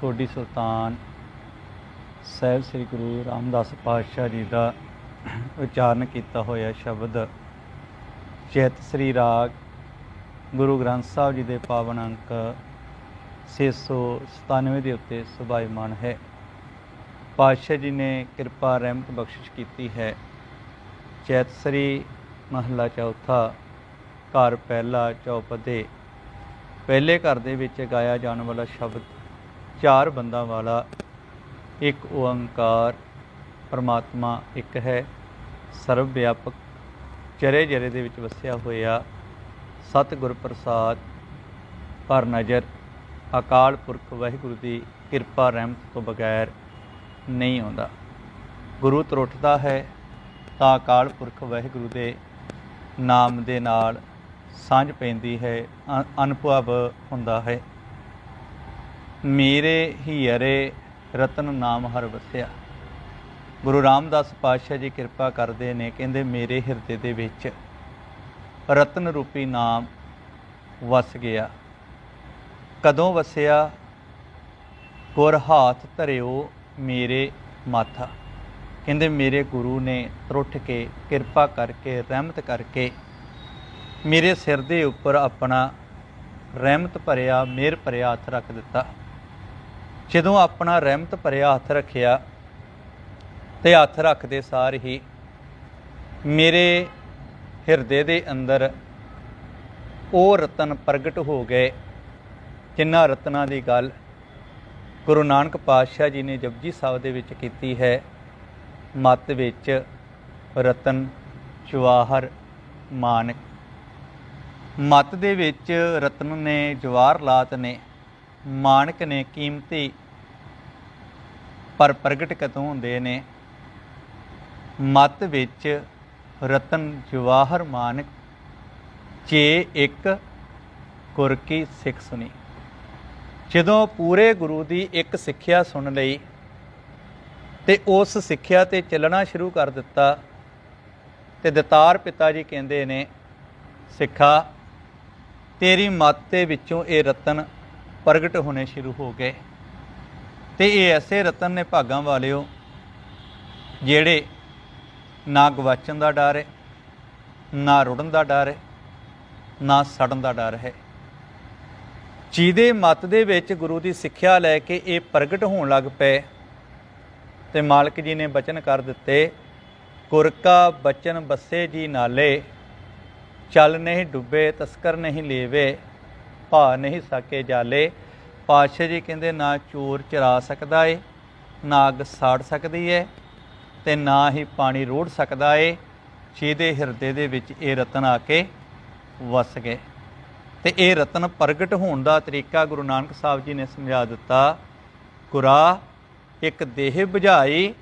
ਸੋਢੀ ਸੁਲਤਾਨ ਸਾਹਿਬ ਸ੍ਰੀ ਗੁਰੂ ਰਾਮਦਾਸ ਪਾਤਸ਼ਾਹ ਜੀ ਦਾ ਉਚਾਰਨ ਕੀਤਾ ਹੋਇਆ ਸ਼ਬਦ, ਚਿਤ ਸ੍ਰੀ ਰਾਗ, ਗੁਰੂ ਗ੍ਰੰਥ ਸਾਹਿਬ ਜੀ ਦੇ ਪਾਵਨ ਅੰਕ 697 ਦੇ ਉੱਤੇ ਸੁਭਾਇਮਾਨ ਹੈ। ਪਾਤਸ਼ਾਹ ਜੀ ਨੇ ਕਿਰਪਾ ਰਹਿਮਤ ਬਖਸ਼ਿਸ਼ ਕੀਤੀ ਹੈ। ਚੈਤ ਸ੍ਰੀ ਮਹਲਾ ਚੌਥਾ, ਘਰ ਪਹਿਲਾ ਚੌਪਦੇ, ਪਹਿਲੇ ਘਰ ਦੇ ਵਿੱਚ ਗਾਇਆ ਜਾਣ ਵਾਲਾ ਸ਼ਬਦ ਚਾਰ ਬੰਦਾਂ ਵਾਲਾ ਇੱਕ ਓੰਕਾਰ ਪਰਮਾਤਮਾ ਇੱਕ ਹੈ। ਸਰਵ ਵਿਆਪਕ ਚਰੇ ਜਰੇ ਦੇ ਵਿੱਚ ਵਸਿਆ ਹੋਇਆ ਸਤਿਗੁਰ ਪ੍ਰਸਾਦ ਪਰ ਨਜ਼ਰ ਅਕਾਲ ਪੁਰਖ ਵਾਹਿਗੁਰੂ ਦੀ ਕਿਰਪਾ ਰਹਿਮਤ ਤੋਂ ਬਗੈਰ ਨਹੀਂ ਆਉਂਦਾ। ਗੁਰੂ ਤਰੁੱਠਦਾ ਹੈ ਤਾਂ ਅਕਾਲ ਪੁਰਖ ਵਾਹਿਗੁਰੂ ਦੇ ਨਾਮ ਦੇ ਨਾਲ ਸਾਂਝ ਪੈਂਦੀ ਹੈ ਅ- ਅਨੁਭਵ ਹੁੰਦਾ ਹੈ। ਮੇਰੇ ਹੀ ਹਰੇ ਰਤਨ ਨਾਮ ਹਰ ਵਸਿਆ। ਗੁਰੂ ਰਾਮਦਾਸ ਪਾਤਸ਼ਾਹ ਜੀ ਕਿਰਪਾ ਕਰਦੇ ਨੇ, ਕਹਿੰਦੇ ਮੇਰੇ ਹਿਰਦੇ ਦੇ ਵਿੱਚ ਰਤਨ ਰੂਪੀ ਨਾਮ ਵਸ ਗਿਆ। ਕਦੋਂ ਵਸਿਆ? ਗੁਰ ਹਾਥ ਧਰਿਓ ਮੇਰੇ ਮਾਥਾ। ਕਹਿੰਦੇ ਮੇਰੇ ਗੁਰੂ ਨੇ ਤਰੁੱਠ ਕੇ ਕਿਰਪਾ ਕਰਕੇ, ਰਹਿਮਤ ਕਰਕੇ ਮੇਰੇ ਸਿਰ ਦੇ ਉੱਪਰ ਆਪਣਾ ਰਹਿਮਤ ਭਰਿਆ, ਮਿਹਰ ਭਰਿਆ ਹੱਥ ਰੱਖ ਦਿੱਤਾ। ਜਦੋਂ ਆਪਣਾ ਰਹਿਮਤ ਭਰਿਆ ਹੱਥ ਰੱਖਿਆ ਤੇ ਹੱਥ ਰੱਖਦੇ ਸਾਰ ਹੀ ਮੇਰੇ ਹਿਰਦੇ ਦੇ ਅੰਦਰ ਉਹ ਰਤਨ ਪ੍ਰਗਟ ਹੋ ਗਏ, ਜਿਨ੍ਹਾਂ ਰਤਨਾਂ ਦੀ ਗੱਲ ਗੁਰੂ ਨਾਨਕ ਪਾਤਸ਼ਾਹ ਜੀ ਨੇ ਜਪਜੀ ਸਾਹਿਬ ਦੇ ਵਿੱਚ ਕੀਤੀ ਹੈ। ਮਤ ਵਿੱਚ ਰਤਨ ਜਵਾਹਰ ਮਾਨਕ। ਮਤ ਦੇ ਵਿੱਚ ਰਤਨ ਨੇ ਜਵਾਹਰ ਲਾਤ ਨੇ। ਮਾਨਕ ਨੇ ਕੀਮਤੀ ਪਰ ਪ੍ਰਗਟ ਕਦੋਂ ਹੁੰਦੇ ਨੇ। ਮਤ ਵਿੱਚ ਰਤਨ ਜਵਾਹਰ ਮਾਨਕ, ਜੇ ਇੱਕ ਗੁਰ ਕੀ ਸਿੱਖ ਸੁਣੀ। ਜਦੋਂ ਪੂਰੇ ਗੁਰੂ ਦੀ ਇੱਕ ਸਿੱਖਿਆ ਸੁਣ ਲਈ ਤੇ ਉਸ ਸਿੱਖਿਆ ਤੇ ਚੱਲਣਾ ਸ਼ੁਰੂ ਕਰ ਦਿੱਤਾ ਤੇ ਦਤਾਰ ਪਿਤਾ ਜੀ ਕਹਿੰਦੇ ਨੇ, ਸਿੱਖਾ, ਤੇਰੀ ਮੱਤ ਦੇ ਵਿੱਚੋਂ ਇਹ ਰਤਨ ਪ੍ਰਗਟ ਹੋਣੇ ਸ਼ੁਰੂ ਹੋ ਗਏ। ਤੇ ਇਹ ਐਸੇ ਰਤਨ ਨੇ ਭਾਗਾਂ ਵਾਲਿਓ, ਜਿਹੜੇ ਨਾ ਗਵਾਚਣ ਦਾ ਡਰ ਹੈ, ਨਾ ਰੁੜਨ ਦਾ ਡਰ ਹੈ, ਨਾ ਸੜਨ ਦਾ ਡਰ ਹੈ। ਜਿਹਦੇ ਮਤ ਦੇ ਵਿੱਚ ਗੁਰੂ ਦੀ ਸਿੱਖਿਆ ਲੈ ਕੇ ਇਹ ਪ੍ਰਗਟ ਹੋਣ ਲੱਗ ਪਏ। ਤੇ ਮਾਲਕ ਜੀ ਨੇ ਬਚਨ ਕਰ ਦਿੱਤੇ, ਗੁਰ ਕਾ ਬਚਨ ਬੱਸੇ ਜੀ ਨਾਲੇ, ਚੱਲ ਨਹੀਂ ਡੁੱਬੇ, ਤਸਕਰ ਨਹੀਂ ਲੇਵੇ ਭਾ ਨਹੀਂ ਸਕੇ ਜਾਲੇ। ਪਾਤਸ਼ਾਹ ਜੀ ਕਹਿੰਦੇ, ਨਾ ਚੋਰ ਚਰਾ ਸਕਦਾ ਏ, ਨਾ ਅੱਗ ਸਾੜ ਸਕਦੀ ਏ ਤੇ ਨਾ ਹੀ ਪਾਣੀ ਰੋੜ ਸਕਦਾ ਏ। ਜਿਹਦੇ ਹਿਰਦੇ ਦੇ ਵਿੱਚ ਇਹ ਰਤਨ ਆ ਕੇ ਵਸ ਗਏ। ਤੇ ਇਹ ਰਤਨ ਪ੍ਰਗਟ ਹੋਣ ਦਾ ਤਰੀਕਾ ਗੁਰੂ ਨਾਨਕ ਸਾਹਿਬ ਜੀ ਨੇ ਸਮਝਾ ਦਿੱਤਾ। ਗੁਰਾ, ਇੱਕ ਦੇਹ 부ਝਾਈ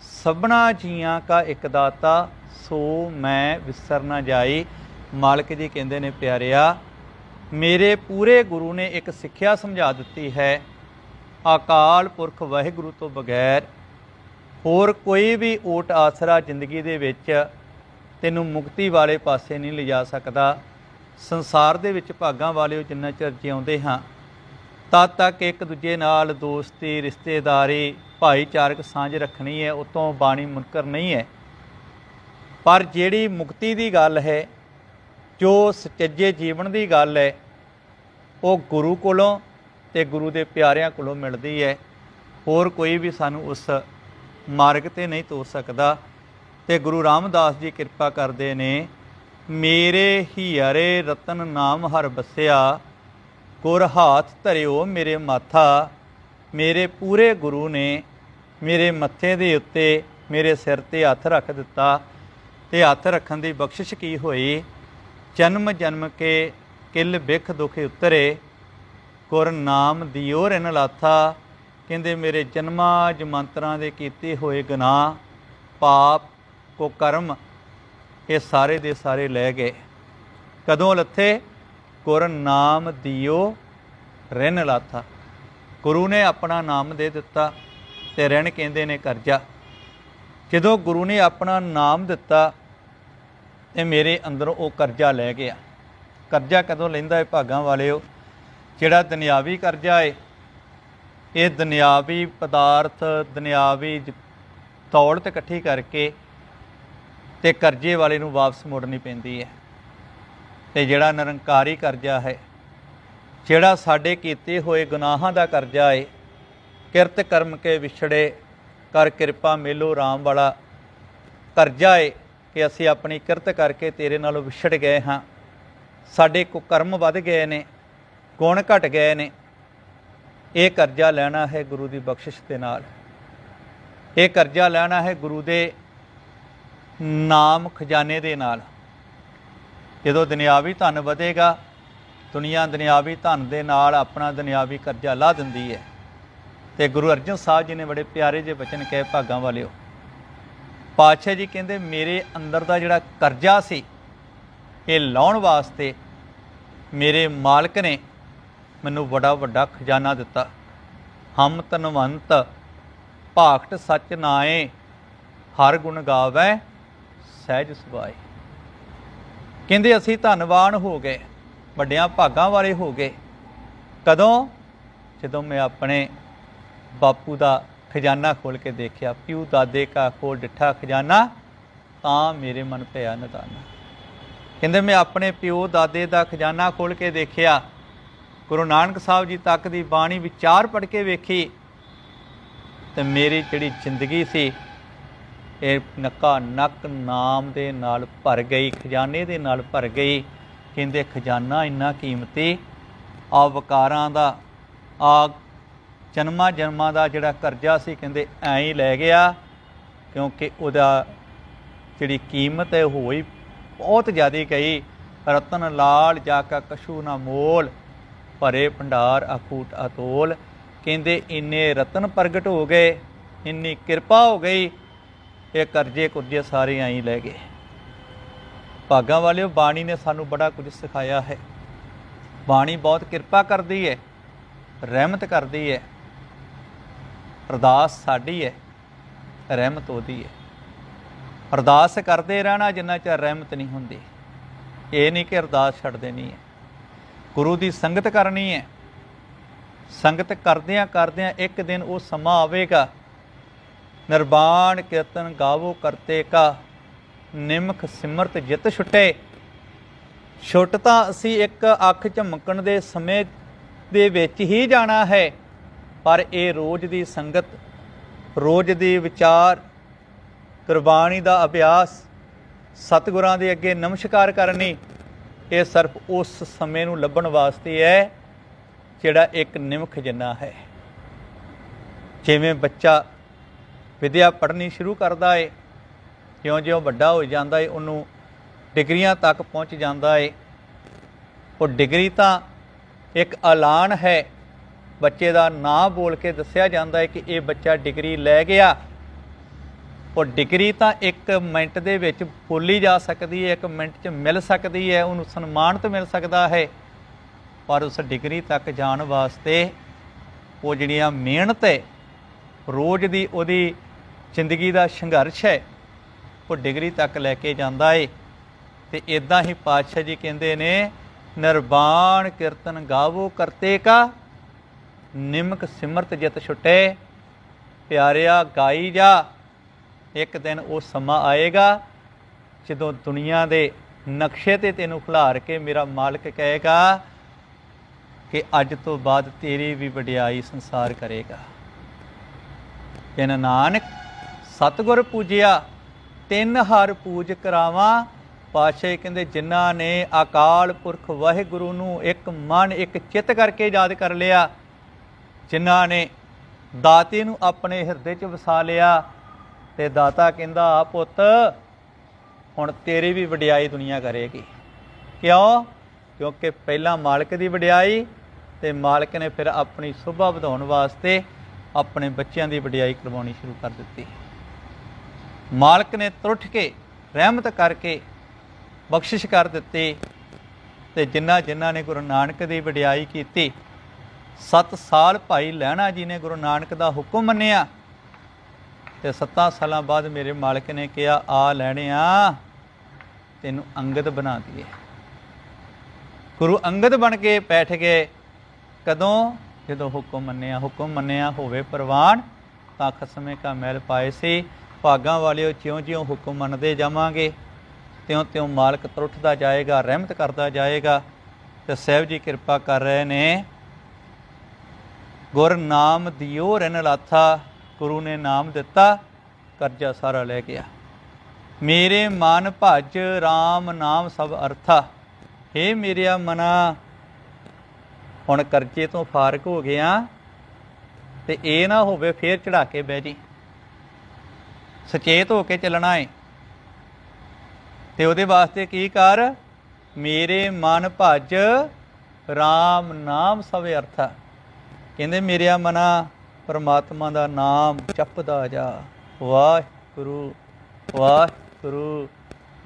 ਸਭਨਾ ਜੀਆਂ ਕਾ ਇੱਕ ਦਾਤਾ, ਸੋ ਮੈਂ ਵਿਸਰ ਨਾ ਜਾਈ। ਮਾਲਕ ਜੀ ਕਹਿੰਦੇ ਨੇ, ਪਿਆਰਿਆ ਮੇਰੇ ਪੂਰੇ ਗੁਰੂ ਨੇ ਇੱਕ ਸਿੱਖਿਆ ਸਮਝਾ ਦਿੱਤੀ ਹੈ। ਅਕਾਲ ਪੁਰਖ ਵਾਹਿਗੁਰੂ ਤੋਂ ਬਗੈਰ ਹੋਰ ਕੋਈ ਵੀ ਓਟ ਆਸਰਾ ਜ਼ਿੰਦਗੀ ਦੇ ਵਿੱਚ ਤੈਨੂੰ ਮੁਕਤੀ ਵਾਲੇ ਪਾਸੇ ਨਹੀਂ ਲਿਜਾ ਸਕਦਾ। ਸੰਸਾਰ ਦੇ ਵਿੱਚ ਭਾਗਾਂ ਵਾਲਿਓ ਜਿੰਨਾ ਚਿਰ ਜਿਉਂਦੇ ਹਾਂ, ਤਦ ਤੱਕ ਇੱਕ ਦੂਜੇ ਨਾਲ ਦੋਸਤੀ, ਰਿਸ਼ਤੇਦਾਰੀ, ਭਾਈਚਾਰਕ ਸਾਂਝ ਰੱਖਣੀ ਹੈ, ਉਤੋਂ ਬਾਣੀ ਮੁਨਕਰ ਨਹੀਂ ਹੈ। ਪਰ ਜਿਹੜੀ ਮੁਕਤੀ ਦੀ ਗੱਲ ਹੈ ਜੋ ਸੱਚੇ ਜੀਵਨ ਦੀ ਗੱਲ ਹੈ, ਉਹ ਗੁਰੂ ਕੋਲੋਂ ਤੇ ਗੁਰੂ ਦੇ ਪਿਆਰਿਆਂ ਕੋਲੋਂ ਮਿਲਦੀ ਹੈ। ਹੋਰ ਕੋਈ ਵੀ ਸਾਨੂੰ ਉਸ ਮਾਰਗ ਤੇ ਨਹੀਂ ਤੋਰ ਸਕਦਾ। ਤੇ ਗੁਰੂ ਰਾਮਦਾਸ ਜੀ ਕਿਰਪਾ ਕਰਦੇ ਨੇ, ਮੇਰੇ ਹੀ ਹਰੇ ਰਤਨ ਨਾਮ ਹਰ ਬਸਿਆ, ਗੁਰ ਹਾਥ ਧਰਿਓ ਮੇਰੇ ਮਾਥਾ, ਮੇਰੇ ਪੂਰੇ ਗੁਰੂ ਨੇ ਮੇਰੇ ਮੱਥੇ ਦੇ ਉੱਤੇ ਮੇਰੇ ਸਿਰ ਤੇ ਹੱਥ ਰੱਖ ਦਿੱਤਾ। ਤੇ ਹੱਥ ਰੱਖਣ ਦੀ ਬਖਸ਼ਿਸ਼ ਕੀ ਹੋਈ? ਜਨਮ ਜਨਮ ਕੇ ਕਿਲ ਬਿਖ ਦੁਖੇ ਉਤਰੇ, ਗੁਰ ਨਾਮ ਦਿਓ ਰਿਨ ਲਾਥਾ, ਕਹਿੰਦੇ ਮੇਰੇ ਜਨਮਾਂ ਜਮੰਤਰਾਂ ਦੇ ਕੀਤੇ ਹੋਏ ਗੁਨਾਹ, ਪਾਪ ਕੋ ਕਰਮ ਇਹ ਸਾਰੇ ਦੇ ਸਾਰੇ ਲੈ ਗਏ। ਕਦੋਂ ਲੱਥੇ? ਗੁਰ ਨਾਮ ਦਿਓ ਰਿਨ ਲਾਥਾ। ਗੁਰੂ ਨੇ ਆਪਣਾ ਨਾਮ ਦੇ ਦਿੱਤਾ ਤੇ ਰਿਣ ਕਹਿੰਦੇ ਨੇ ਕਰਜ਼ਾ। ਜਦੋਂ ਗੁਰੂ ਨੇ ਆਪਣਾ ਨਾਮ ਦਿੱਤਾ ਤੇ ਮੇਰੇ ਅੰਦਰੋਂ ਉਹ ਕਰਜ਼ਾ ਲੈ ਗਿਆ ਕਰਜ਼ਾ ਕਦੋਂ ਲੈਂਦਾ ਹੈ ਭਾਗਾਂ ਵਾਲਿਓ? ਜਿਹੜਾ ਦੁਨਿਆਵੀ ਕਰਜ਼ਾ ਹੈ ਇਹ ਦੁਨਿਆਵੀ ਪਦਾਰਥ, ਦੁਨਿਆਵੀ ਦੌਲਤ ਇਕੱਠੀ ਕਰਕੇ ਤੇ ਕਰਜ਼ੇ ਵਾਲੇ ਨੂੰ ਵਾਪਸ ਮੋੜਨੀ ਪੈਂਦੀ ਹੈ ਤੇ ਜਿਹੜਾ ਨਿਰੰਕਾਰੀ ਕਰਜ਼ਾ ਹੈ, ਜਿਹੜਾ ਸਾਡੇ ਕੀਤੇ ਹੋਏ ਗੁਨਾਹਾਂ ਦਾ ਕਰਜ਼ਾ ਏ, ਕਿਰਤ ਕਰਮ ਕੇ ਵਿਛੜੇ ਕਰ ਕਿਰਪਾ ਮੇਲੋ RAM ਵਾਲਾ ਕਰਜ਼ਾ ਏ ਕਿ ਅਸੀਂ ਆਪਣੀ ਕਿਰਤ ਕਰਕੇ ਤੇਰੇ ਨਾਲੋਂ ਵਿਛੜ ਗਏ ਹਾਂ। ਸਾਡੇ ਕੋ ਕਰਮ ਵੱਧ ਗਏ ਨੇ, ਗੁਣ ਘਟ ਗਏ ਨੇ। ਇਹ ਕਰਜ਼ਾ ਲੈਣਾ ਹੈ ਗੁਰੂ ਦੀ ਬਖਸ਼ਿਸ਼ ਦੇ ਨਾਲ। ਇਹ ਕਰਜ਼ਾ ਲੈਣਾ ਹੈ ਗੁਰੂ ਦੇ ਨਾਮ ਖਜ਼ਾਨੇ ਦੇ ਨਾਲ। ਜਦੋਂ ਦੁਨਿਆਵੀ ਧਨ ਵਧੇਗਾ, ਦੁਨੀਆ ਦੁਨਿਆਵੀ ਧਨ ਦੇ ਨਾਲ ਆਪਣਾ ਦੁਨਿਆਵੀ ਕਰਜ਼ਾ ਲਾ ਦਿੰਦੀ ਹੈ। ਤੇ ਗੁਰੂ ਅਰਜਨ ਸਾਹਿਬ ਜੀ ਨੇ ਬੜੇ ਪਿਆਰੇ ਜਿਹੇ ਬਚਨ ਕਹੇ ਭਾਗਾਂ ਵਾਲਿਓ ਪਾਤਸ਼ਾਹ ਜੀ ਕਹਿੰਦੇ, ਮੇਰੇ ਅੰਦਰ ਦਾ ਜਿਹੜਾ ਕਰਜ਼ਾ ਸੀ, ਇਹ ਲਾਉਣ ਵਾਸਤੇ ਮੇਰੇ ਮਾਲਕ ਨੇ ਮੈਨੂੰ ਬੜਾ ਵੱਡਾ ਖਜ਼ਾਨਾ ਦਿੱਤਾ। ਹਮ ਤਨਵੰਤ, ਭਾਖਟ ਸੱਚ ਨਾਏ ਹਰ ਗੁਣ ਗਾਵੇ, ਸਹਿਜ ਸੁਭਾਏ। ਕਹਿੰਦੇ, ਅਸੀਂ ਧੰਨਵਾਨ ਹੋ ਗਏ, ਵੱਡਿਆਂ ਭਾਗਾਂ ਵਾਲੇ ਹੋ ਗਏ। ਕਦੋਂ? ਜਦੋਂ ਮੈਂ ਆਪਣੇ ਬਾਪੂ ਦਾ ਖਜ਼ਾਨਾ ਖੋਲ ਕੇ ਦੇਖਿਆ, ਪਿਉ ਦਾਦੇ ਕਾ ਖੋਲ ਡਿੱਠਾ ਖਜ਼ਾਨਾ, ਤਾਂ ਮੇਰੇ ਮਨ ਪਿਆ ਨਦਾਨਾ। ਕਹਿੰਦੇ, ਮੈਂ ਆਪਣੇ ਪਿਓ ਦਾਦੇ ਦਾ ਖਜ਼ਾਨਾ ਖੋਲ ਕੇ ਦੇਖਿਆ। ਗੁਰੂ ਨਾਨਕ ਸਾਹਿਬ ਜੀ ਤੱਕ ਦੀ ਬਾਣੀ ਵਿਚਾਰ ਪੜ ਕੇ ਵੇਖੀ। ਤੇ ਮੇਰੀ ਜਿਹੜੀ ਜ਼ਿੰਦਗੀ ਸੀ, ਇਹ ਨੱਕਾ ਨੱਕ ਨਾਮ ਦੇ ਨਾਲ ਭਰ ਗਈ, ਖਜ਼ਾਨੇ ਦੇ ਨਾਲ ਭਰ ਗਈ। ਕਹਿੰਦੇ, ਖਜ਼ਾਨਾ ਇੰਨਾ ਕੀਮਤੀ ਆ ਵਕਾਰਾਂ ਦਾ ਆ ਜਨਮਾਂ ਜਨਮਾਂ ਦਾ ਜਿਹੜਾ ਕਰਜ਼ਾ ਸੀ, ਕਹਿੰਦੇ ਐਂ ਹੀ ਲੈ ਗਿਆ, ਕਿਉਂਕਿ ਉਹਦਾ ਜਿਹੜੀ ਕੀਮਤ ਹੈ, ਉਹ ਹੀ ਬਹੁਤ ਜ਼ਿਆਦਾ ਗਈ ਰਤਨ ਲਾਲ ਜਾ ਕਾ ਕਛੂ ਨਾ ਮੋਲ, ਭਰੇ ਭੰਡਾਰ ਅਖੂਟ ਅਤੋਲ, ਕਹਿੰਦੇ ਇੰਨੇ ਰਤਨ ਪ੍ਰਗਟ ਹੋ ਗਏ, ਇੰਨੀ ਕਿਰਪਾ ਹੋ ਗਈ, ਇਹ ਕਰਜ਼ੇ ਕੁਰਜ਼ੇ ਸਾਰੇ ਐਂ ਹੀ ਲੈ ਗਏ। ਭਾਗਾਂ ਵਾਲਿਓ, ਬਾਣੀ ਨੇ ਸਾਨੂੰ ਬੜਾ ਕੁਝ ਸਿਖਾਇਆ ਹੈ। ਬਾਣੀ ਬਹੁਤ ਕਿਰਪਾ ਕਰਦੀ ਹੈ, ਰਹਿਮਤ ਕਰਦੀ ਹੈ। ਅਰਦਾਸ ਸਾਡੀ ਹੈ ਰਹਿਮਤ ਉਹਦੀ ਹੈ ਅਰਦਾਸ ਕਰਦੇ ਰਹਿਣਾ ਜਿੰਨਾ ਚਿਰ ਰਹਿਮਤ ਨਹੀਂ ਹੁੰਦੀ। ਇਹ ਨਹੀਂ ਕਿ ਅਰਦਾਸ ਛੱਡ ਦੇਣੀ ਹੈ ਗੁਰੂ ਦੀ ਸੰਗਤ ਕਰਨੀ ਹੈ ਸੰਗਤ ਕਰਦਿਆਂ ਕਰਦਿਆਂ ਇੱਕ ਦਿਨ ਉਹ ਸਮਾਂ ਆਵੇਗਾ। ਨਿਰਵਾਣ ਕੀਰਤਨ ਗਾਵੋ ਕਰਤੇ ਕਾ, ਨਿਮਖ ਸਿਮਰਤ ਜਿਤ ਛੁਟੇ। ਛੁੱਟ ਤਾਂ ਅਸੀਂ ਇੱਕ ਅੱਖ ਝਮਕਣ ਦੇ ਸਮੇਂ ਦੇ ਵਿੱਚ ਹੀ ਜਾਣਾ ਹੈ। ਪਰ ਇਹ ਰੋਜ਼ ਦੀ ਸੰਗਤ, ਰੋਜ਼ ਦੀ ਵਿਚਾਰ ਗੁਰਬਾਣੀ ਦਾ ਅਭਿਆਸ, ਸਤਿਗੁਰਾਂ ਦੇ ਅੱਗੇ ਨਮਸਕਾਰ ਕਰਨੀ, ਇਹ ਸਿਰਫ ਉਸ ਸਮੇਂ ਨੂੰ ਲੱਭਣ ਵਾਸਤੇ ਹੈ ਜਿਹੜਾ ਇੱਕ ਨਿਮਖ ਜਿੰਨਾ ਹੈ। ਜਿਵੇਂ ਬੱਚਾ ਵਿਦਿਆ ਪੜ੍ਹਨੀ ਸ਼ੁਰੂ ਕਰਦਾ ਏ, ਜਿਉਂ-ਜਿਉਂ ਵੱਡਾ ਹੋ ਜਾਂਦਾ ਏ, ਉਹਨੂੰ ਡਿਗਰੀਆਂ ਤੱਕ ਪਹੁੰਚ ਜਾਂਦਾ ਏ। ਉਹ ਡਿਗਰੀ ਤਾਂ ਇੱਕ ਐਲਾਨ ਹੈ ਬੱਚੇ ਦਾ ਨਾਂ ਬੋਲ ਕੇ ਦੱਸਿਆ ਜਾਂਦਾ ਹੈ ਕਿ ਇਹ ਬੱਚਾ ਡਿਗਰੀ ਲੈ ਗਿਆ। ਉਹ ਡਿਗਰੀ ਤਾਂ ਇੱਕ ਮਿੰਟ ਦੇ ਵਿੱਚ ਬੋਲੀ ਜਾ ਸਕਦੀ ਹੈ, ਇੱਕ ਮਿੰਟ 'ਚ ਮਿਲ ਸਕਦੀ ਹੈ, ਉਹਨੂੰ ਸਨਮਾਨਿਤ ਮਿਲ ਸਕਦਾ ਹੈ। ਪਰ ਉਸ ਡਿਗਰੀ ਤੱਕ ਜਾਣ ਵਾਸਤੇ ਉਹ ਜਿਹੜੀਆਂ ਮਿਹਨਤ ਹੈ, ਰੋਜ਼ ਦੀ ਉਹਦੀ ਜ਼ਿੰਦਗੀ ਦਾ ਸੰਘਰਸ਼ ਹੈ, ਉਹ ਡਿਗਰੀ ਤੱਕ ਲੈ ਕੇ ਜਾਂਦਾ ਏ ਤੇ ਇਦਾਂ ਹੀ ਪਾਤਸ਼ਾਹ ਜੀ ਕਹਿੰਦੇ ਨੇ, ਨਿਰਵਾਣ ਕੀਰਤਨ ਗਾਵੋ ਕਰਤੇ ਕਾ ਨਿਮਕ ਸਿਮਰਤ ਜਿਤ ਛੁਟੇ, ਪਿਆਰਿਆ ਗਾਈ ਜਾ, ਇੱਕ ਦਿਨ ਉਹ ਸਮਾਂ ਆਏਗਾ, ਜਦੋਂ ਦੁਨੀਆ ਦੇ ਨਕਸ਼ੇ ਤੇ ਤੈਨੂੰ ਖਿਲਾਰ ਕੇ ਮੇਰਾ ਮਾਲਕ ਕਹੇਗਾ ਕਿ ਅੱਜ ਤੋਂ ਬਾਅਦ ਤੇਰੀ ਵੀ ਵਡਿਆਈ ਸੰਸਾਰ ਕਰੇਗਾ। ਕਿਨ ਨਾਨਕ, ਸਤਗੁਰ ਪੂਜਿਆ, ਤਿੰਨ ਹਰ ਪੂਜ ਕਰਾਵਾਂ, ਪਾਤਸ਼ਾਹ ਕਹਿੰਦੇ ਜਿਨ੍ਹਾਂ ਨੇ ਅਕਾਲ ਪੁਰਖ ਵਾਹਿਗੁਰੂ ਨੂੰ ਇੱਕ ਮਨ, ਇੱਕ ਚਿੱਤ ਕਰਕੇ ਯਾਦ ਕਰ ਲਿਆ ਜਿਨ੍ਹਾਂ ਨੇ ਦਾਤੇ ਨੂੰ ਆਪਣੇ ਹਿਰਦੇ 'ਚ ਵਸਾ ਲਿਆ ਤੇ ਦਾਤਾ ਕਹਿੰਦਾ, ਆ ਪੁੱਤ, ਹੁਣ ਤੇਰੀ ਵੀ ਵਡਿਆਈ ਦੁਨੀਆ ਕਰੇਗੀ। ਕਿਉਂ? ਕਿਉਂਕਿ ਪਹਿਲਾਂ ਮਾਲਕ ਦੀ ਵਡਿਆਈ ਤੇ ਮਾਲਕ ਨੇ ਫਿਰ ਆਪਣੀ ਸੁਭਾ ਵਧਾਉਣ ਵਾਸਤੇ ਆਪਣੇ ਬੱਚਿਆਂ ਦੀ ਵਡਿਆਈ ਕਰਵਾਉਣੀ ਸ਼ੁਰੂ ਕਰ ਦਿੱਤੀ। ਮਾਲਕ ਨੇ ਤੁਰਠ ਕੇ ਰਹਿਮਤ ਕਰਕੇ ਬਖਸ਼ਿਸ਼ ਕਰ ਦਿੱਤੀ ਤੇ ਜਿਨ੍ਹਾਂ ਜਿਨ੍ਹਾਂ ਨੇ ਗੁਰੂ ਨਾਨਕ ਦੀ ਵਡਿਆਈ ਕੀਤੀ 7 ਸਾਲ ਭਾਈ ਲਹਿਣਾ ਜੀ ਨੇ ਗੁਰੂ ਨਾਨਕ ਦਾ ਹੁਕਮ ਮੰਨਿਆ ਤੇ 7 ਸਾਲਾਂ ਬਾਅਦ ਮੇਰੇ ਮਾਲਕ ਨੇ ਕਿਹਾ, ਆ ਲੈਣਿਆ ਤੈਨੂੰ ਅੰਗਦ ਬਣਾ ਦਈਏ। ਗੁਰੂ ਅੰਗਦ ਬਣ ਕੇ ਬੈਠ ਗਏ। ਕਦੋਂ? ਜਦੋਂ ਹੁਕਮ ਮੰਨਿਆ ਹੁਕਮ ਮੰਨਿਆ ਹੋਵੇ ਪ੍ਰਵਾਨ, ਤਾਂ ਖਸਮੇ ਕਾ ਮਹਿਲ ਪਾਏ ਸੀ। ਭਾਗਾਂ ਵਾਲਿਓ ਜਿਉਂ-ਜਿਉਂ ਹੁਕਮ ਮੰਨਦੇ ਜਾਵਾਂਗੇ। ਤਿਉਂ-ਤਿਉਂ ਮਾਲਕ ਤਰੁੱਠਦਾ ਜਾਏਗਾ, ਰਹਿਮਤ ਕਰਦਾ ਜਾਏਗਾ ਤੇ ਸਹਿਬ ਜੀ ਕਿਰਪਾ ਕਰ ਰਹੇ ਨੇ। ਗੁਰ ਨਾਮ ਦਿਓ, ਰਨ ਲਾਥਾ, ਗੁਰੂ ਨੇ ਨਾਮ ਦਿੱਤਾ, ਕਰਜ਼ਾ ਸਾਰਾ ਲੈ ਗਿਆ। ਮੇਰੇ ਮਨ ਭਜ RAM ਨਾਮ ਸਭ ਅਰਥਾ। ਏ ਮੇਰਿਆ ਮਨਾ, ਹੁਣ ਕਰਜ਼ੇ ਤੋਂ ਫਾਰਕ ਹੋ ਗਿਆ, ਤੇ ਇਹ ਨਾ ਹੋਵੇ ਫੇਰ ਚੜਾ ਕੇ ਬਹਿ ਜੀ। ਸੁਚੇਤ ਹੋ ਕੇ ਚੱਲਣਾ ਏ। ਤੇ ਉਹਦੇ ਵਾਸਤੇ ਕੀ ਕਰ? ਮੇਰੇ ਮਨ ਭਜ RAM ਨਾਮ ਸਭ ਅਰਥਾ। ਕਹਿੰਦੇ, ਮੇਰਿਆ ਮਨਾ, ਪਰਮਾਤਮਾ ਦਾ ਨਾਮ ਜਪਦਾ ਜਾ। ਵਾਹਿਗੁਰੂ ਵਾਹਿਗੁਰੂ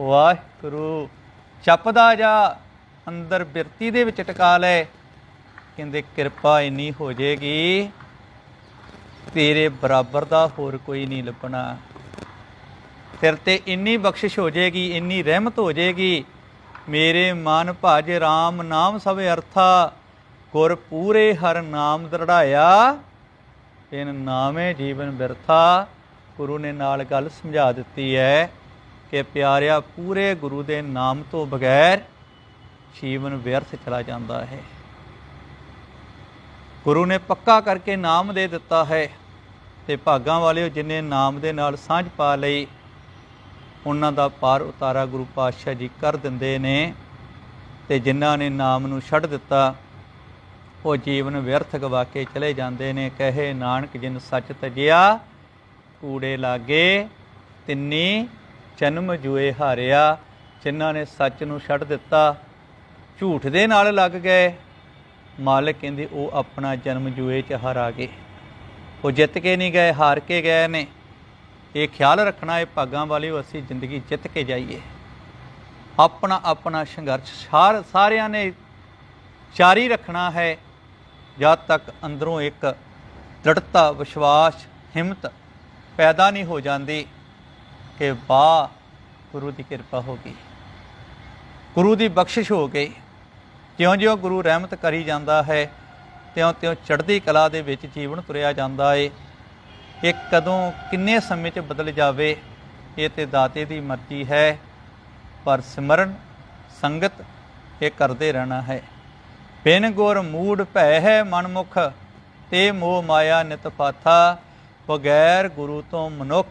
ਵਾਹਿਗੁਰੂ। ਜਪਦਾ ਜਾ, ਅੰਦਰ ਬਿਰਤੀ ਦੇ ਵਿੱਚ ਟਿਕਾ ਲੈ। ਕਹਿੰਦੇ, ਕਿਰਪਾ ਇੰਨੀ ਹੋ ਜਾਏਗੀ, ਤੇਰੇ ਬਰਾਬਰ ਦਾ ਹੋਰ ਕੋਈ ਨਹੀਂ ਲੱਭਣਾ। ਤੇਰੇ ਤੇ ਇੰਨੀ ਬਖਸ਼ਿਸ਼ ਹੋ ਜਾਏਗੀ, ਇੰਨੀ ਰਹਿਮਤ ਹੋ ਜਾਏਗੀ। ਮੇਰੇ ਮਨ ਭਜ RAM ਨਾਮ ਸਭ ਅਰਥਾ ਗੁਰ ਪੂਰੇ ਹਰ ਨਾਮ ਦਰੜਾਇਆ ਇਨ ਨਾਮੇ ਜੀਵਨ ਬਿਰਥਾ। ਗੁਰੂ ਨੇ ਨਾਲ ਗੱਲ ਸਮਝਾ ਦਿੱਤੀ ਹੈ ਕਿ ਪਿਆਰਿਆ, ਪੂਰੇ ਗੁਰੂ ਦੇ ਨਾਮ ਤੋਂ ਬਗੈਰ ਜੀਵਨ ਵਿਅਰਥ ਚਲਾ ਜਾਂਦਾ ਹੈ। ਗੁਰੂ ਨੇ ਪੱਕਾ ਕਰਕੇ ਨਾਮ ਦੇ ਦਿੱਤਾ ਹੈ ਤੇ ਭਾਗਾਂ ਵਾਲਿਓ ਜਿਨੇ ਨਾਮ ਦੇ ਨਾਲ ਸਾਂਝ ਪਾ ਲਈ, ਉਹਨਾਂ ਦਾ ਪਾਰ ਉਤਾਰਾ ਗੁਰੂ ਪਾਤਸ਼ਾਹ ਜੀ ਕਰ ਦਿੰਦੇ ਨੇ ਤੇ ਜਿਨ੍ਹਾਂ ਨੇ ਨਾਮ ਨੂੰ ਛੱਡ ਦਿੱਤਾ ਉਹ ਜੀਵਨ ਵਿਅਰਥ ਗਵਾ ਕੇ ਚਲੇ ਜਾਂਦੇ ਨੇ। ਕਹੇ ਨਾਨਕ, ਜਿਨ ਸੱਚ ਤਜਿਆ, ਕੂੜੇ ਲਾਗੇ, ਤਿੰਨੀ ਜਨਮ ਜੂਏ ਹਾਰਿਆ। ਜਿਨ੍ਹਾਂ ਨੇ ਸੱਚ ਨੂੰ ਛੱਡ ਦਿੱਤਾ, ਝੂਠ ਦੇ ਨਾਲ ਲੱਗ ਗਏ। ਮਾਲਕ ਕਹਿੰਦੇ, ਉਹ ਆਪਣਾ ਜਨਮ ਜੂਏ ਚ ਹਾਰਾ ਗਏ। ਉਹ ਜਿੱਤ ਕੇ ਨਹੀਂ ਗਏ, ਹਾਰ ਕੇ ਗਏ ਨੇ। ਇਹ ਖਿਆਲ ਰੱਖਣਾ, ਇਹ ਭਾਗਾਂ ਵਾਲਿਓ ਅਸੀਂ ਜ਼ਿੰਦਗੀ ਜਿੱਤ ਕੇ ਜਾਈਏ। ਆਪਣਾ ਆਪਣਾ ਸੰਘਰਸ਼ ਸਾਰ ਸਾਰਿਆਂ ਨੇ ਜਾਰੀ ਰੱਖਣਾ ਹੈ। ਜਦ ਤੱਕ ਅੰਦਰੋਂ ਇੱਕ ਦ੍ਰਿੜਤਾ, ਵਿਸ਼ਵਾਸ, ਹਿੰਮਤ ਪੈਦਾ ਨਹੀਂ ਹੋ ਜਾਂਦੀ ਕਿ ਵਾਹ, ਗੁਰੂ ਦੀ ਕਿਰਪਾ ਹੋ ਗਈ। ਗੁਰੂ ਦੀ ਬਖਸ਼ਿਸ਼ ਹੋ ਗਈ। ਜਿਉਂ-ਜਿਉਂ ਗੁਰੂ ਰਹਿਮਤ ਕਰੀ ਜਾਂਦਾ ਹੈ, ਤਿਉਂ-ਤਿਉਂ ਚੜ੍ਹਦੀ ਕਲਾ ਦੇ ਵਿੱਚ ਜੀਵਨ ਤੁਰਿਆ ਜਾਂਦਾ ਏ। ਇਹ ਕਦੋਂ ਕਿੰਨੇ ਸਮੇਂ 'ਚ ਬਦਲ ਜਾਵੇ, ਇਹ ਤੇ ਦਾਤੇ ਦੀ ਮਰਜ਼ੀ ਹੈ, ਪਰ ਸਿਮਰਨ, ਸੰਗਤ ਇਹ ਕਰਦੇ ਰਹਿਣਾ ਹੈ। ਬਿਨ ਗੁਰ ਮੂੜ ਭੈ ਹੈ ਮਨਮੁਖ ਤੇ ਮੋਹ ਮਾਇਆ ਨਿਤ ਪਾਥਾ, ਬਗੈਰ ਗੁਰੂ ਤੋਂ ਮਨੁੱਖ।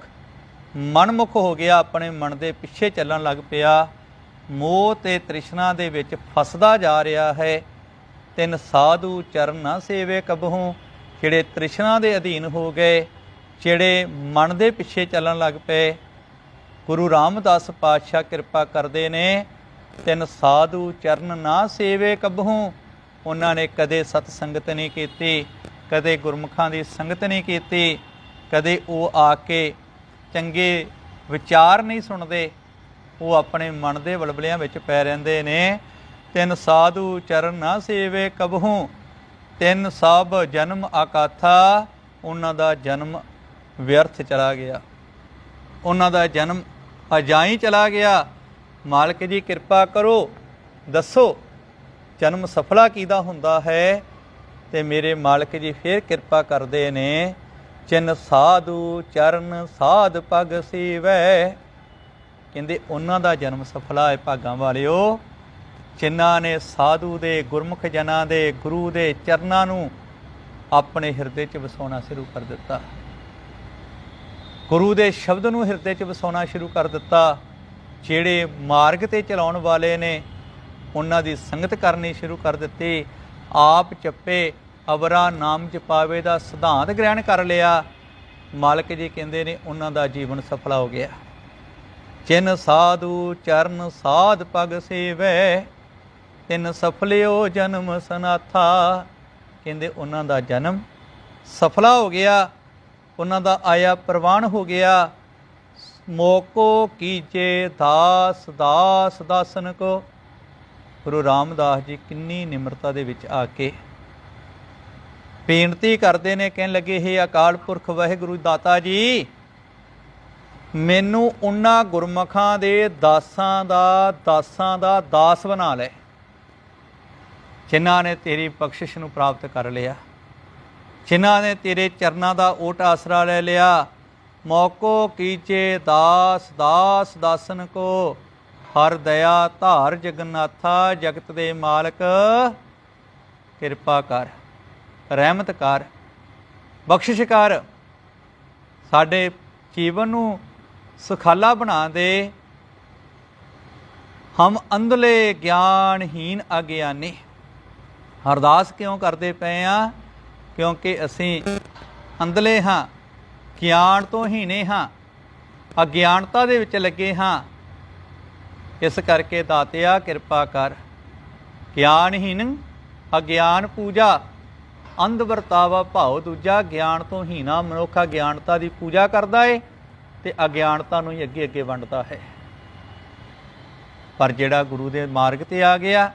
ਮਨਮੁਖ ਹੋ ਗਿਆ ਆਪਣੇ ਮਨ ਦੇ ਪਿੱਛੇ ਚੱਲਣ ਲੱਗ ਪਿਆ। ਮੋਹ ਤੇ ਤ੍ਰਿਸ਼ਨਾ ਦੇ ਵਿੱਚ ਫਸਦਾ ਜਾ ਰਿਹਾ ਹੈ। ਤਿੰਨ ਸਾਧੂ ਚਰਨ ਨਾ ਸੇਵੇ ਕਬਹੂ, ਜਿਹੜੇ ਤ੍ਰਿਸ਼ਨਾ ਦੇ ਅਧੀਨ ਹੋ ਗਏ, ਜਿਹੜੇ ਮਨ ਦੇ ਪਿੱਛੇ ਚੱਲਣ ਲੱਗ ਪਏ। ਗੁਰੂ ਰਾਮਦਾਸ ਪਾਤਸ਼ਾਹ ਕਿਰਪਾ ਕਰਦੇ ਨੇ, ਤਿੰਨ ਸਾਧੂ ਚਰਨ ਨਾ ਸੇਵੇ ਕਬਹੂ ਉਹਨਾਂ ਨੇ ਕਦੇ ਸਤ ਸੰਗਤ ਨਹੀਂ ਕੀਤੀ, ਕਦੇ ਗੁਰਮੁਖਾਂ ਦੀ ਸੰਗਤ ਨਹੀਂ ਕੀਤੀ, ਕਦੇ ਉਹ ਆ ਕੇ ਚੰਗੇ ਵਿਚਾਰ ਨਹੀਂ ਸੁਣਦੇ, ਉਹ ਆਪਣੇ ਮਨ ਦੇ ਬਲਬਲਿਆਂ ਵਿੱਚ ਪੈ ਰਹਿੰਦੇ ਨੇ। ਤਿੰਨ ਸਾਧੂ ਚਰਨ ਨਾ ਸੇਵੇ ਕਬਹੂ, ਤਿੰਨ ਸਭ ਜਨਮ ਆਕਾਥਾ, ਉਹਨਾਂ ਦਾ ਜਨਮ ਵਿਅਰਥ ਚਲਾ ਗਿਆ। ਉਹਨਾਂ ਦਾ ਜਨਮ ਅਜਾਈ ਚਲਾ ਗਿਆ। ਮਾਲਕ ਜੀ ਕਿਰਪਾ ਕਰੋ, ਦੱਸੋ ਜਨਮ ਸਫਲਾ ਕੀਦਾ ਹੁੰਦਾ ਹੈ? ਤੇ ਮੇਰੇ ਮਾਲਕ ਜੀ ਫੇਰ ਕਿਰਪਾ ਕਰਦੇ ਨੇ, ਚਿਨ ਸਾਧੂ ਚਰਨ ਸਾਧ ਪਗ ਸੀਵੈ। ਕਹਿੰਦੇ, ਉਹਨਾਂ ਦਾ ਜਨਮ ਸਫਲਾ ਹੈ ਭਾਗਾਂ ਵਾਲਿਓ। ਜਿਨ੍ਹਾਂ ਨੇ ਸਾਧੂ ਦੇ ਗੁਰਮੁਖ ਜਨਾਂ ਦੇ ਗੁਰੂ ਦੇ ਚਰਨਾਂ ਨੂੰ ਆਪਣੇ ਹਿਰਦੇ 'ਚ ਵਸਾਉਣਾ ਸ਼ੁਰੂ ਕਰ ਦਿੱਤਾ। ਗੁਰੂ ਦੇ ਸ਼ਬਦ ਨੂੰ ਹਿਰਦੇ 'ਚ ਵਸਾਉਣਾ ਸ਼ੁਰੂ ਕਰ ਦਿੱਤਾ। ਜਿਹੜੇ ਮਾਰਗ ਤੇ ਚਲਾਉਣ ਵਾਲੇ ਨੇ ਉਹਨਾਂ ਦੀ ਸੰਗਤ ਕਰਨੀ ਸ਼ੁਰੂ ਕਰ ਦਿੱਤੀ। ਆਪ ਚੱਪੇ, ਅਵਰਾ ਨਾਮ ਜਪਾਵੇ ਦਾ ਸਿਧਾਂਤ ਗ੍ਰਹਿਣ ਕਰ ਲਿਆ। ਮਾਲਕ ਜੀ ਕਹਿੰਦੇ ਨੇ ਉਹਨਾਂ ਦਾ ਜੀਵਨ ਸਫਲਾ ਹੋ ਗਿਆ। ਚਿਨ ਸਾਧੂ ਚਰਨ ਸਾਧ ਪਗ ਸੇਵੈ, ਤਿੰਨ ਸਫਲਿਓ ਜਨਮ ਸਨਾਥਾ। ਕਹਿੰਦੇ ਉਹਨਾਂ ਦਾ ਜਨਮ ਸਫਲਾ ਹੋ ਗਿਆ। ਉਹਨਾਂ ਦਾ ਆਇਆ ਪ੍ਰਵਾਨ ਹੋ ਗਿਆ। ਮੋਕੋ ਕੀਜੇ ਦਾਸ ਦਾਸ ਦਾਸਨ ਕੋ ਗੁਰੂ ਰਾਮਦਾਸ ਜੀ ਕਿੰਨੀ ਨਿਮਰਤਾ ਦੇ ਵਿੱਚ ਆ ਕੇ ਬੇਨਤੀ ਕਰਦੇ ਨੇ, ਕਹਿਣ ਲੱਗੇ हे ਅਕਾਲ ਪੁਰਖ ਵਾਹਿਗੁਰੂ ਦਾਤਾ ਜੀ, ਮੈਨੂੰ ਉਹਨਾਂ ਗੁਰਮਖਾਂ ਦੇ ਦਾਸਾਂ ਦਾ ਦਾਸਾਂ ਦਾ ਦਾਸ ਬਣਾ ਲੈ, ਜਿਨ੍ਹਾਂ ਨੇ ਤੇਰੀ ਬਖਸ਼ਿਸ਼ ਨੂੰ ਪ੍ਰਾਪਤ ਕਰ ਲਿਆ, ਜਿਨ੍ਹਾਂ ਨੇ ਤੇਰੇ ਚਰਨਾਂ ਦਾ ਓਟ ਆਸਰਾ ਲੈ ਲਿਆ, ਮੌਕੋ ਕੀਚੇ ਦਾਸ ਦਾਸ ਦਾਸਨ ਕੋ ਹਰ ਦਇਆ ਧਾਰ ਜਗਨਨਾਥਾ, ਜਗਤ ਦੇ ਮਾਲਕ। ਕਿਰਪਾ ਕਰ, ਰਹਿਮਤ ਕਰ, ਬਖਸ਼ਿਸ਼ ਕਰ। ਸਾਡੇ ਜੀਵਨ ਨੂੰ ਸੁਖਾਲਾ ਬਣਾ ਦੇ। ਹਮ ਅੰਧਲੇ ਗਿਆਨਹੀਨ ਅਗਿਆਨੀ। ਅਰਦਾਸ ਕਿਉਂ ਕਰਦੇ ਪਏ ਆ? ਕਿਉਂਕਿ ਅਸੀਂ ਅੰਧਲੇ ਹਾਂ, ਗਿਆਨ ਤੋਂ ਹੀਣੇ ਹਾਂ, ਅਗਿਆਨਤਾ ਦੇ ਵਿੱਚ ਲੱਗੇ ਹਾਂ। ਇਸ ਕਰਕੇ ਦਾਤਿਆ ਕਿਰਪਾ ਕਰ। ਗਿਆਨਹੀਨ ਅਗਿਆਨ ਪੂਜਾ, ਅੰਧ ਵਰਤਾਵਾ ਭਾਉ ਦੂਜਾ, ਗਿਆਨ ਤੋਂ ਹੀਣਾ ਮਨੁੱਖਾ ਗਿਆਨਤਾ ਦੀ ਪੂਜਾ ਕਰਦਾ ਏ ਤੇ ਅਗਿਆਨਤਾ ਨੂੰ ਹੀ ਅੱਗੇ ਅੱਗੇ ਵੰਡਦਾ ਹੈ। ਪਰ ਜਿਹੜਾ ਗੁਰੂ ਦੇ ਮਾਰਗ ਤੇ ਆ ਗਿਆ,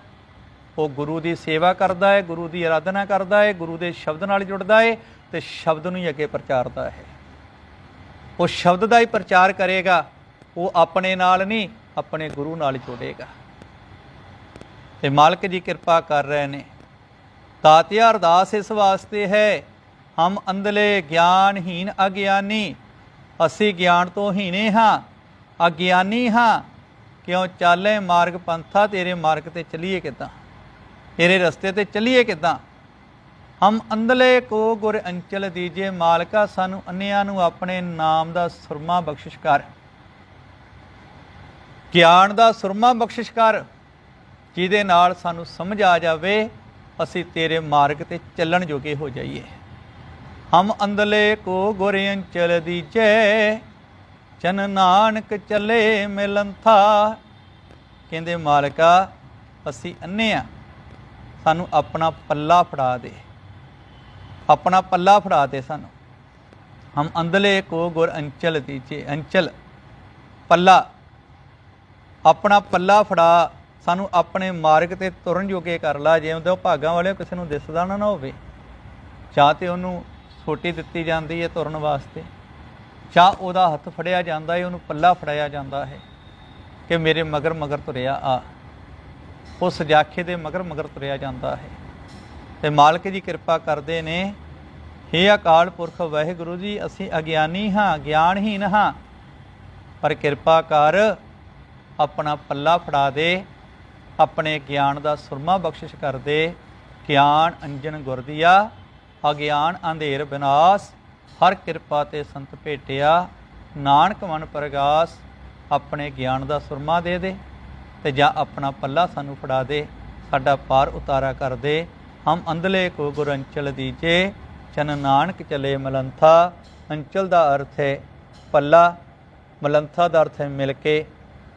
ਉਹ ਗੁਰੂ ਦੀ ਸੇਵਾ ਕਰਦਾ ਹੈ ਗੁਰੂ ਦੀ ਆਰਾਧਨਾ ਕਰਦਾ ਹੈ ਗੁਰੂ ਦੇ ਸ਼ਬਦ ਨਾਲ ਜੁੜਦਾ ਹੈ ਤੇ ਸ਼ਬਦ ਨੂੰ ਹੀ ਅੱਗੇ ਪ੍ਰਚਾਰਦਾ ਹੈ। ਉਹ ਸ਼ਬਦ ਦਾ ਹੀ ਪ੍ਰਚਾਰ ਕਰੇਗਾ, ਉਹ ਆਪਣੇ ਨਾਲ ਨਹੀਂ ਆਪਣੇ ਗੁਰੂ ਨਾਲ ਜੋੜੇਗਾ। ਤੇ ਮਾਲਕ ਜੀ ਕਿਰਪਾ ਕਰ ਰਹੇ ਨੇ। ਤਾਤਿਆ ਅਰਦਾਸ ਇਸ ਵਾਸਤੇ ਹੈ, ਹਮ ਅੰਧਲੇ ਗਿਆਨਹੀਨ ਅਗਿਆਨੀ, ਅਸੀਂ ਗਿਆਨ ਤੋਂ ਹੀਣੇ ਹਾਂ, ਅਗਿਆਨੀ ਹਾਂ, ਕਿਉਂ ਚਾਲੇ ਮਾਰਗ ਪੰਥਾ ਤੇਰੇ ਮਾਰਗ ਤੇ ਚੱਲੀਏ ਕਿਦਾਂ? ਤੇਰੇ ਰਸਤੇ ਤੇ ਚੱਲੀਏ ਕਿਦਾਂ? ਹਮ ਅੰਧਲੇ ਕੋ ਗੁਰ ਅੰਚਲ ਦੀਜੇ ਮਾਲਕਾ, ਸਾਨੂੰ ਅੰਨਿਆਂ ਨੂੰ ਆਪਣੇ ਨਾਮ ਦਾ ਸੁਰਮਾ ਬਖਸ਼ਿਸ਼ ਕਰ। ਗਿਆਨ ਦਾ ਸੁਰਮਾ ਬਖਸ਼ਿਸ਼ ਕਰ, ਜਿਹਦੇ ਨਾਲ ਸਾਨੂੰ ਸਮਝ ਆ ਜਾਵੇ, ਅਸੀਂ ਤੇਰੇ ਮਾਰਗ ਤੇ ਚੱਲਣ ਜੋਗੇ ਹੋ ਜਾਈਏ। ਹਮ ਅੰਧਲੇ ਕੋ ਗੋਰੇ ਅੰਚਲ ਦੀਜੇ, ਚਨ ਨਾਨਕ ਚੱਲੇ ਮਿਲੰਥਾ। ਕਹਿੰਦੇ, ਮਾਲਕਾ, ਅਸੀਂ ਅੰਨੇ ਆ। ਸਾਨੂੰ ਆਪਣਾ ਪੱਲਾ ਫੜਾ ਦੇ। ਆਪਣਾ ਪੱਲਾ ਫੜਾ ਦੇ ਸਾਨੂੰ। ਹਮ ਅੰਧਲੇ ਕੋ ਗੁਰ ਅੰਚਲ ਦੀਜੇ, ਅੰਚਲ, ਪੱਲਾ। ਆਪਣਾ ਪੱਲਾ ਫੜਾ, ਸਾਨੂੰ ਆਪਣੇ ਮਾਰਗ ਤੇ ਤੁਰਨ ਜੋਗੇ ਕਰ ਲਾ, ਜੇ ਉਹਦੇ ਭਾਗਾਂ ਵਾਲੇ ਕਿਸੇ ਨੂੰ ਦਿਸਦਾ ਨਾ ਨਾ ਹੋਵੇ। ਜਾਂ ਤੇ ਉਹਨੂੰ ਛੋਟੀ ਦਿੱਤੀ ਜਾਂਦੀ ਹੈ ਤੁਰਨ ਵਾਸਤੇ, ਜਾਂ ਉਹਦਾ ਹੱਥ ਫੜਿਆ ਜਾਂਦਾ ਹੈ, ਉਹਨੂੰ ਪੱਲਾ ਫੜਾਇਆ ਜਾਂਦਾ ਹੈ ਕਿ ਮੇਰੇ ਮਗਰ ਮਗਰ ਤੁਰਿਆ ਆ। ਉਸ ਜਾਖੇ ਦੇ ਮਗਰ ਮਗਰ ਤੁਰਿਆ ਜਾਂਦਾ ਹੈ। ਤੇ ਮਾਲਕ ਜੀ ਕਿਰਪਾ ਕਰਦੇ ਨੇ, ਹੇ ਅਕਾਲ ਪੁਰਖ, ਵਾਹਿਗੁਰੂ ਜੀ, ਅਸੀਂ ਅਗਿਆਨੀ ਹਾਂ ਗਿਆਨਹੀਨ ਹਾਂ, ਪਰ ਕਿਰਪਾ ਕਰ ਆਪਣਾ ਪੱਲਾ ਫੜਾ ਦੇ, ਆਪਣੇ ਗਿਆਨ ਦਾ ਸੁਰਮਾ ਬਖਸ਼ਿਸ਼ ਕਰ ਦੇ। ਗਿਆਨ ਅੰਜਨ ਗੁਰਦੀਆ ਅਗਿਆਨ ਅੰਧੇਰ ਵਿਨਾਸ਼ ਹਰ ਕਿਰਪਾ ਤੇ ਸੰਤ ਭੇਟਿਆ। ਨਾਨਕ ਮਨ ਪ੍ਰਗਾਸ, ਆਪਣੇ ਗਿਆਨ ਦਾ ਸੁਰਮਾ ਦੇ ਦੇ ਤੇ ਜਾਂ ਆਪਣਾ ਪੱਲਾ ਸਾਨੂੰ ਫੜਾ ਦੇ, ਸਾਡਾ ਪਾਰ ਉਤਾਰਾ ਕਰ ਦੇ। ਹਮ ਅੰਧਲੇ ਕੋ ਗੁਰ ਅੰਚਲ ਦੀਜੇ, ਚਨ ਨਾਨਕ ਚਲੇ ਮਲੰਥਾ। ਅੰਚਲ ਦਾ ਅਰਥ ਹੈ ਪੱਲਾ, ਮਲੰਥਾ ਦਾ ਅਰਥ ਹੈ ਮਿਲ ਕੇ।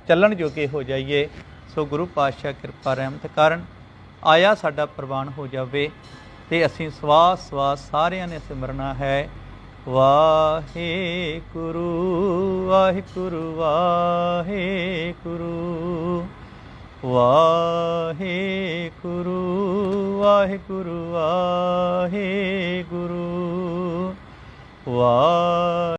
ਚੱਲਣ ਜੋਗੇ ਹੋ ਜਾਈਏ, ਸੋ ਗੁਰੂ ਪਾਤਸ਼ਾਹ ਕਿਰਪਾ ਰਹਿਮਤ ਕਰਨ, ਆਇਆ ਸਾਡਾ ਪ੍ਰਵਾਨ ਹੋ ਜਾਵੇ, ਤੇ ਅਸੀਂ ਸਵਾਸ ਸਵਾਸ ਸਾਰਿਆਂ ਨੇ ਸਿਮਰਨਾ ਹੈ। ਵਾਹਿਗੁਰੂ ਵਾਹਿਗੁਰੂ ਵਾਹਿਗੁਰੂ ਵਾਹਿਗੁਰੂ ਵਾਹਿਗੁਰੂ ਵਾਹਿਗੁਰੂ ਵਾ